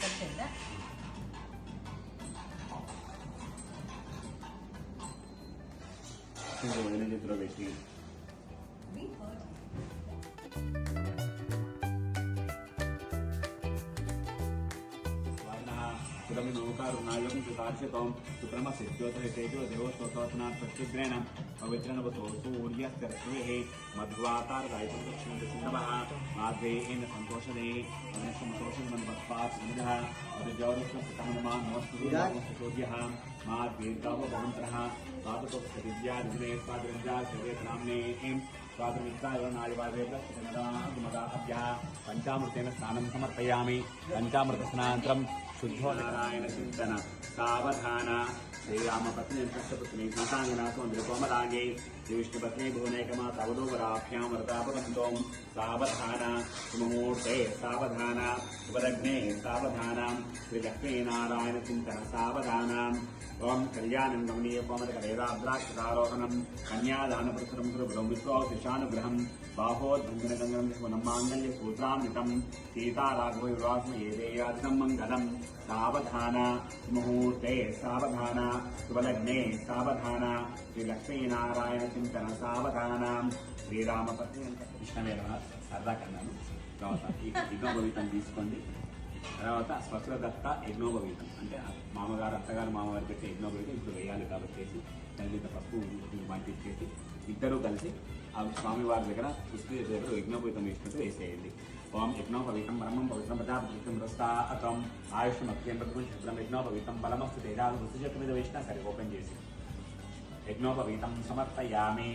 తెలిసిందా వదిన చేతిలో పెట్టి. సురమి నవకారు నాగం సుతార్షితం సుప్రమ సిద్ధ్యోతరేతేజో దేవోస్తోత్రనాథ్ ప్రత్యుగ్రేణ పవిత్రణవతో సూర్యస్తరస్వే మధ్వాతార గాయత్రి దక్షిణ సింధవ మాధ్వేన సంతోషదే సంతోషం మన భక్పాత్ సిద్ధ మధుజౌరస్వ సుతమనమా समर्पयामि సూర్య คุนทอนารายณสุนตนะสาวทานะ నిరుపమరాగే శ్రీ విష్ణుపత్ని భువనేకమా తవదోవరాభ్యామృతాపదంతోం సావధాన సుమూర్తే సావధాన ఉపలగ్నే సావధాన శ్రీ లక్ష్మీనారాయణ చింతన సావధాన. ఓం కళ్యాణం గమనీయ కోమలకరేరాద్రాక్షతారోహణం కన్యాదానపుత్రం సురభురం విశ్వాశిషానుగ్రహం బాహోద్బంధనగంగం స్వనమాంగల్య సూత్రాన్వితం సీతారాఘవ వివాసం ఏదేయాదినం మంగళం. సావధాన ముహూర్తే సావధాన శుభలగ్నే సావధాన శ్రీ లక్ష్మీనారాయణ చింతన సావధాన శ్రీరామపత్ని కృష్ణవేల సరదా కన్నాను. తర్వాత ఈ తీసుకోండి. తర్వాత స్వస్వదత్త యజ్ఞోపవీతం. అంటే మామగారు అత్తగారు మామగారు పెట్టే యజ్ఞోపవీతం ఇప్పుడు వేయాలి కాబట్టి దాని మీద పసుపు పంపించేసి ఇద్దరు కలిసి ఆ స్వామివారి దగ్గర పుష్టి దగ్గర యజ్ఞోపవీతం వేసినట్టు వేసేయండి. ఓం యజ్ఞోపవీతం పరమం పవిత్రం ప్రజాపతిత్వం ప్రస్తాతం ఆయుష్ మత్యం ప్రతిమం శుభ్రం యజ్ఞోపవీతం బలమస్తు తేజాలు వస్తు చెట్టు మీద వేసినా సరే ఓపెన్ చేసి యజ్ఞోపవీతం సమర్పయామి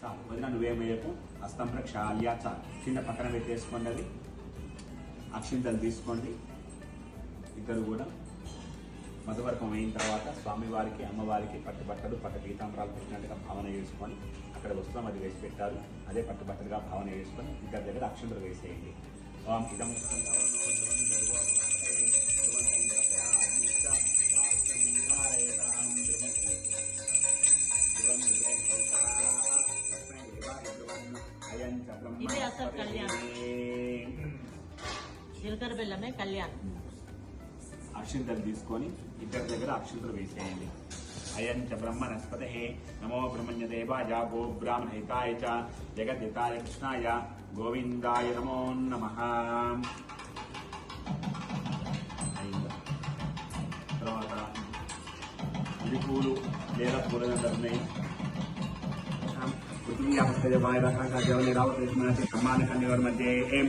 చాలు వదిన నువ్వే వేయకు హస్తం ప్రక్షాళ్య చాలు చిన్న పక్కన పెట్టేసుకోండి. అది అక్షింతలు తీసుకోండి. ఇద్దరు కూడా మధువర్గం అయిన తర్వాత స్వామివారికి అమ్మవారికి పట్టు బట్టలు పట్టు పీతాంబరాలు పెట్టినట్టుగా భావన చేసుకొని అక్కడ వస్త్రం అది వేసి పెట్టారు. అదే పట్టు బట్టలుగా భావన చేసుకొని ఇద్దరి దగ్గర అక్షింతలు వేసేయండి. ఓం ఇదం. ఇదే అసలు కళ్యాణం. జీలకర్ర బెల్లమే కళ్యాణం. అక్షింతలు తీసుకొని ఇద్దరి దగ్గర అక్షింతలు వేసేయండి. అయం చ బ్రహ్మ నస్పతే నమో బ్రహ్మణ్యదేవాయ గోబ్రాహ్మణహితాయ చ జగద్దితాయ కృష్ణాయ గోవిందాయ నమో నమ తర్వాత ఇరుపూలు లేదా పూలగంధర్ని పృథివ్యాపస్తయ వాయు రకాశాదేవని రావకృష్ణ కమ్మాన కన్యవర్ మధ్య ఏం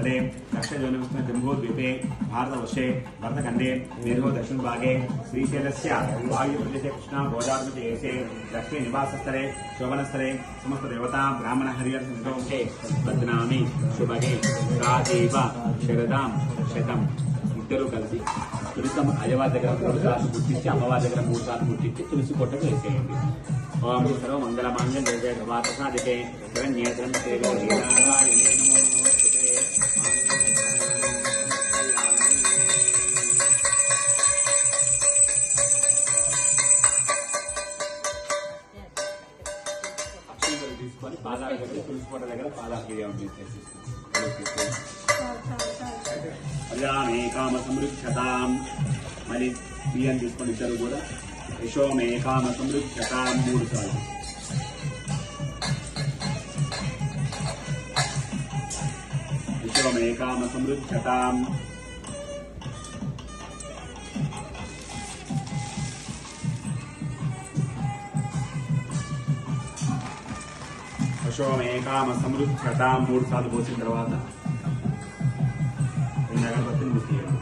महानालयमण्डले राजराजस्य सहस्रपनामण्डलमण्डिते ऐरावत पुण्डरीक वामन गुण्डान वृष्टदन्तद्रौपदोपरिव्याख्याम् अष्टदिग्धन्ता दण्डोस्तमिते लोकालोकादिवृते लवनेषु सुधादक्षिणपरिवृते जम्बू लक्षक्षग्रौचशाखते महासरोहकारे पञ्चाशत्कोटिविस्तम्भूमण्डले लक्षजोनिविस्तम जम्बूद्वीपे भारतवर्षे भरतखण्डे मेरुः दक्षिणभागे श्रीशैलस्य वायुप्रदेशे कृष्णा गोदावरीदेशे लक्ष्मीनिवासस्थले शोभनस्थले समस्तदेवता ब्राह्मण हरिहर संतोषे बध्नामि शुभगे राजीव శరదాం శతం ఇద్దరు కలిసి తులసమ్మ అయ్యవారి దగ్గర మూడు సార్లు గుర్తించి అమ్మవారి దగ్గర మూడు సార్లు గుర్తించి తులసి కొట్టకు వేసేయండి ఓం సర్వ మంగళ మాంగళ్య జయ జయ తీసుకొని పాదాల దగ్గర తులసి దగ్గర పాదాల గిరియం తీసేసి కామ సమృద్ధతాం మరి బియ్యం తీసుకొని ఇద్దరు కూడా. యశోమే కామ సమృద్ధతాం మూడు సార్లు. యశోమే కామ సమృద్ధతాం యశోమే కామ సమృద్ధతాం మూడు సార్లు పోసిన తర్వాత రెండు అగరబత్తిని ముట్టియండి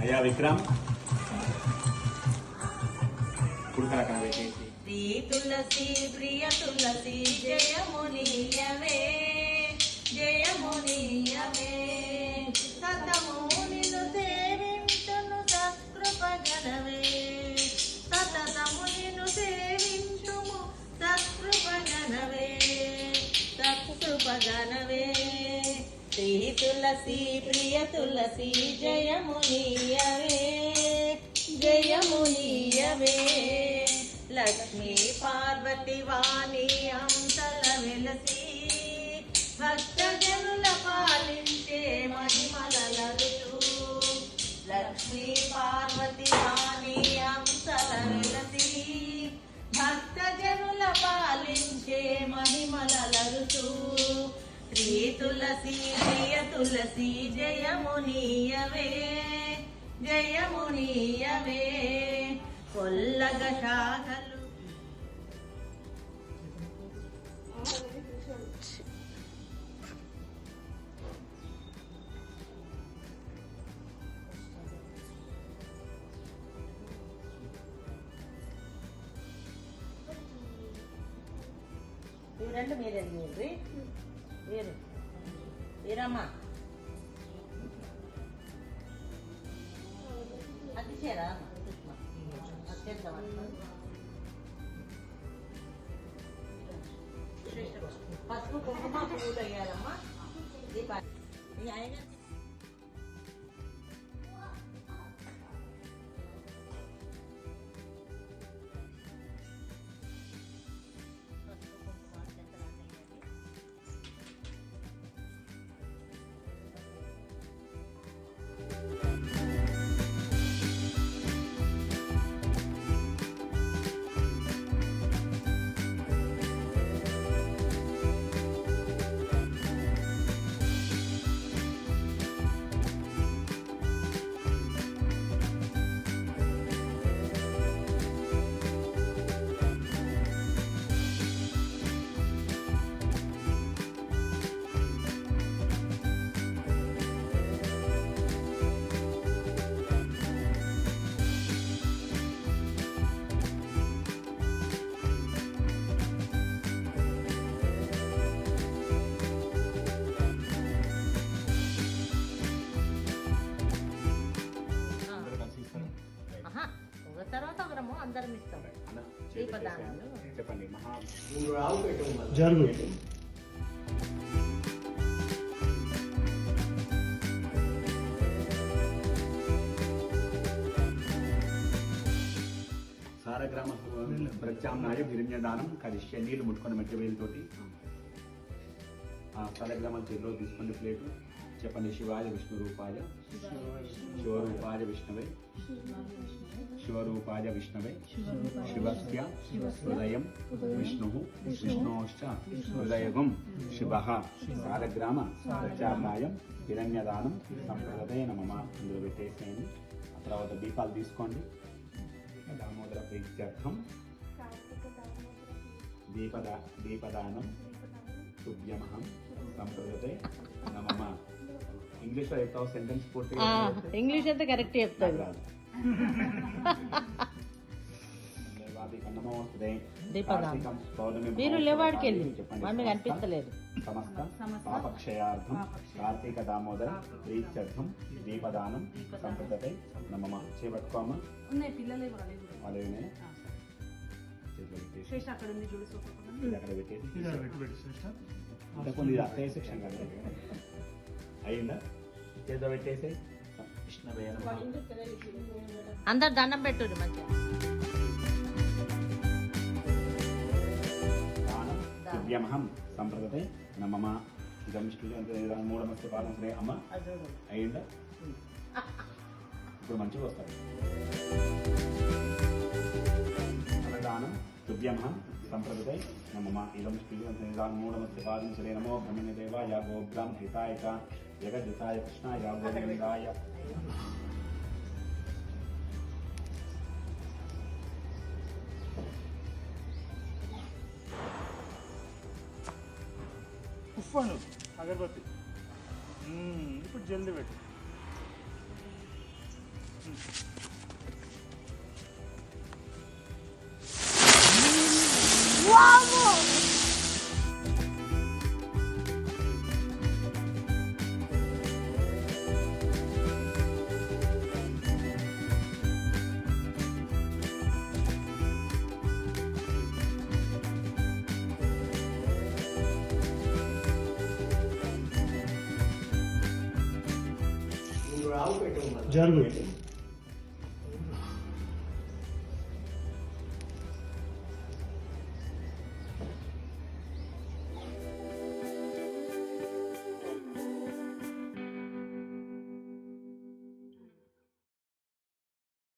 అయ్యా విక్రమ్ కుడుకల అక్కడ పెట్టేసి శ్రీ తులసి ప్రియ తులసి జయమునియవే జయమునియవే. సతము నిన్ను సేవించును సత్కృపగలవే సతతము నిన్ను సేవించుము సత్కృపగలవే సత్కృపగలవే శ్రీ తులసి ప్రియ తులసి జయమునియవే జయమునియవే. లక్ష్మీ పార్వతి వాణి అంతల వెలసి భక్తజనుల పాలించే మహిమలరుచు లక్ష్మీ పార్వతి వాణి అంతల వెలసి భక్తజనుల పాలించే మహిమలరుచు శ్రీ తులసి ప్రియ తులసి జయమునీయవే జయమునీయవే. కొల్లగ శాఖలు రెండు రెండు మీరే మీరు. వీరు వీరమ్మా అది చేరా. పసుపు కుంకుమ వేయాలమ్మా. దీపా ఈ ఆయన అందరం ఇస్తాం. అన్న దీపదానాలు. చెప్పండి మహా జరుగు. సారగ్రామ ప్రత్యామ్నాయ గిరిజ్ఞదానం కరిష్య నీళ్ళు ముట్టుకొని మట్టి వేలుతోటి. ఆ సారగ్రామాలు చెరులో తీసుకోండి ప్లేటు. చెప్పండి శివాయ విష్ణు రూపాయ. శివరూపాయ విష్ణవే. శివరూపాయ విష్ణవే. శివస్య హృదయం విష్ణు విష్ణోశ్చ హృదయగం శివ. సారగ్రామ ప్రత్యామ్నాయం హిరణ్యదానం సంప్రదతే నమమ అందులో పెట్టేసేయండి. ఆ తర్వాత దీపాలు తీసుకోండి. దామోదర ప్రీత్యర్థం. దీపద దీపదానం. తుభ్యమహం సంప్రదతే నమమ ఇంగ్లీష్లో చెప్తావు సెంటెన్స్ పూర్తిగా ఇంగ్లీష్ అయితే కరెక్ట్ పౌర్ణమి మీరు లేవాడికి వెళ్ళి చెప్పండి. మమ్మీ కనిపిస్తలేదు. సమస్త పాపక్షయార్థం కార్తీక దామోదర ప్రీత్యర్థం దీపదానం సంప్రదతే నమమ చేపట్టుకోమా. పెట్టేసి అక్కడ అక్కడ పెట్టేసి. అత్తయ్య కదా. అయిందా చేతిలో పెట్టేసి. అందరు దండం పెట్టుడు మంచిగా. దివ్యమహం సంప్రదతే నమమ. ఇదమిష్టి మూడమస్తే పాదం శ్రే అమ్మ. అయిందా ఇప్పుడు మంచిగా వస్తారు. అన్నదానం తుభ్యమహం సంప్రదతే నమమ. ఇదమిష్టి మూడమస్తే పాదం శ్రే నమో. బ్రహ్మణ్య దేవాయ గోబ్రాహ్మ హితాయ చ जगद्दिताय कृष्णाय गोविन्दाय ఉఫ్ఫను అగరబత్తి ఇప్పుడు జల్దీ పెట్టు Wow! ज़रूर।